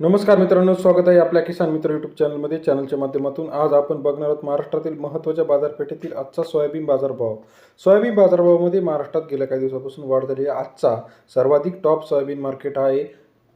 नमस्कार मित्रांनो स्वागत आहे आपल्या किसान मित्र यूट्यूब चॅनलमध्ये चॅनलच्या माध्यमातून आज आपण बघणार आहोत महाराष्ट्रातील महत्त्वाच्या बाजारपेठेतील आजचा सोयाबीन बाजारभाव. सोयाबीन बाजारभावामध्ये महाराष्ट्रात गेल्या काही दिवसापासून वाढ झाली आहे. आजचा सर्वाधिक टॉप सोयाबीन मार्केट आहे.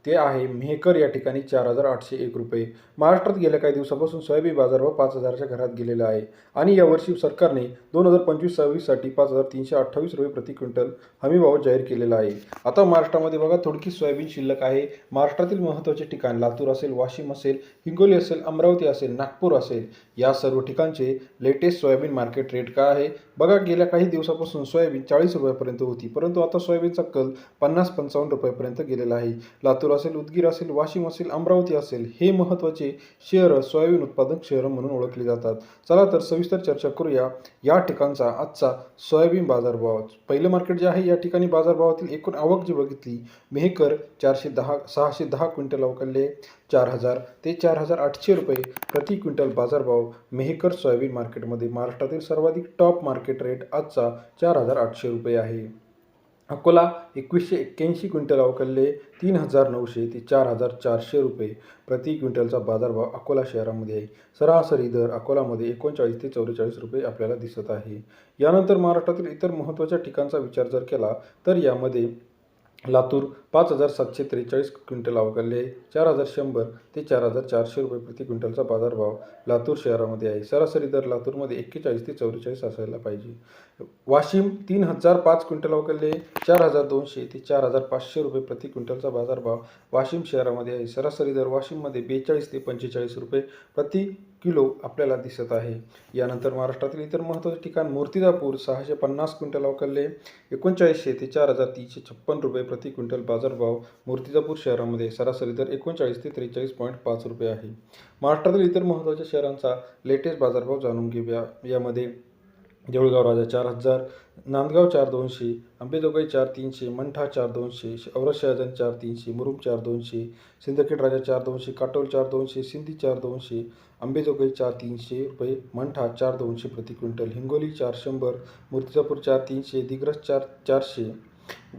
ते आहे. मेहकर या ठिकाणी चार हजार आठशे एक रुपये. महाराष्ट्रात गेल्या काही दिवसापासून सोयाबीन बाजारभाव पाच हजारच्या घरात गेलेला आहे. आणि यावर्षी सरकारने दोन हजार पंचवीस सव्वीससाठी पाच हजार तीनशे अठ्ठावीस रुपये प्रति क्विंटल हमीभाव जाहीर केलेला आहे. आता महाराष्ट्रामध्ये बघा थोडकी सोयाबीन शिल्लक आहे. महाराष्ट्रातील महत्त्वाचे ठिकाण लातूर असेल वाशिम असेल हिंगोली असेल अमरावती असेल नागपूर असेल या सर्व ठिकाणचे लेटेस्ट सोयाबीन मार्केट रेट काय आहे? बघा गेल्या काही दिवसापासून सोयाबीन चाळीस रुपयापर्यंत होती. परंतु आता सोयाबीनचा कल पन्नास पंचावन्न रुपयापर्यंत गेलेला आहे. लातूर असेल उदगीर असेल वाशिम असेल अमरावती असेल हे महत्त्वाचे शहरं सोयाबीन उत्पादक शहरं म्हणून ओळखली जातात. चला तर सविस्तर चर्चा करूया या ठिकाणचा आजचा सोयाबीन बाजारभाव. पहिलं मार्केट जे आहे या ठिकाणी बाजारभावातील एकूण आवक जी बघितली मेहकर चारशे दहा सहाशे दहा क्विंटल अवकालले चार हजार ते चार हजार आठशे रुपये प्रति क्विंटल बाजारभाव मेहकर सोयाबीन मार्केटमध्ये. महाराष्ट्रातील सर्वाधिक टॉप मार्केट रेट आजचा चार हजार आठशे रुपये आहे. अकोला एकवीसशे एक्क्याऐंशी क्विंटल अवकालले तीन हजार नऊशे ते चार हजार चारशे रुपये. प्रति क्विंटलचा बाजारभाव अकोला शहरामध्ये आहे. सरासरी दर अकोलामध्ये एकोणचाळीस ते चौवेचाळीस रुपये आपल्याला दिसत आहे. यानंतर महाराष्ट्रातील इतर महत्त्वाच्या ठिकाणचा विचार जर केला तर यामध्ये लातूर पाच हजार सातशे त्रेचाळीस क्विंटल अवकाले चार हजार शंभर ते चार हजार चारशे रुपये प्रति क्विंटलचा बाजारभाव लातूर शहरामध्ये आहे. सरासरी दर लातूरमध्ये एक्केचाळीस ते चौवेचाळीस असायला पाहिजे. वाशिम तीन हजार पाच क्विंटल अवकाले चार हजार दोनशे ते चार हजार पाचशे रुपये प्रति क्विंटलचा बाजारभाव वाशिम शहरामध्ये आहे. सरासरी दर वाशिममध्ये बेचाळीस ते पंचेचाळीस रुपये प्रति किलो आपल्याला दिसत आहे. यानंतर महाराष्ट्रातील इतर महत्त्वाचे ठिकाण मूर्तिजापूर सहाशे पन्नास क्विंटल अवकालले एकोणचाळीसशे ते चार हजार तीनशे छप्पन रुपये प्रति क्विंटल बाजारभाव मूर्तिजापूर शहरामध्ये सरासरी दर एकोणचाळीस ते त्रेचाळीस पॉईंट पाच रुपये आहे. महाराष्ट्रातील इतर महत्त्वाच्या शहरांचा लेटेस्ट बाजारभाव जाणून घेऊया. यामध्ये देऊळगाव राजा चार हजार नांदगाव चार दोनशे अंबेजोगाई चार तीनशे मंठा चार दोनशे औरत चार तीनशे मुरुम चार दोनशे सिंदखेड राजा चार दोनशे काटोल चार दोनशे सिंधी चार दोनशे अंबेजोगाई चार तीनशे रुपये मंठा चार दोनशे प्रति क्विंटल हिंगोली चार शंभर मूर्तिजापूर चार तीनशे दिग्रस चार चारशे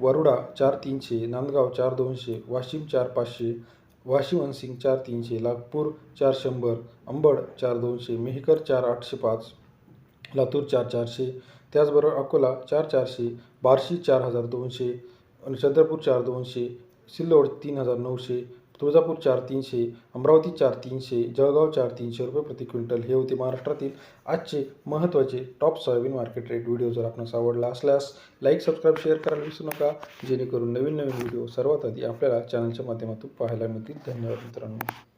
वरुडा चार तीनशे नांदगाव चार दोनशे वाशिम चार पाचशे वाशिम अनसिंग चार तीनशे नागपूर चार शंभर अंबड चार दोनशे मेहकर चार आठशे पाच लातूर चार चारशे त्याचबरोबर अकोला चार चारशे बार्शी चार हजार दोनशे आणि चंद्रपूर चार दोनशे सिल्लोड तीन हजार नऊशे तुळजापूर चार तीनशे अमरावती चार तीनशे जळगाव चार तीनशे रुपये प्रति क्विंटल हे होते महाराष्ट्रातील आजचे महत्त्वाचे top soybean market rate video. जर आपणास आवडला असल्यास लाईक सबस्क्राईब शेअर करायला विसरू नका. जेणेकरून नवीन नवीन व्हिडिओ सर्वात आधी आपल्याला चॅनलच्या माध्यमातून पाहायला मिळतील. धन्यवाद मित्रांनो.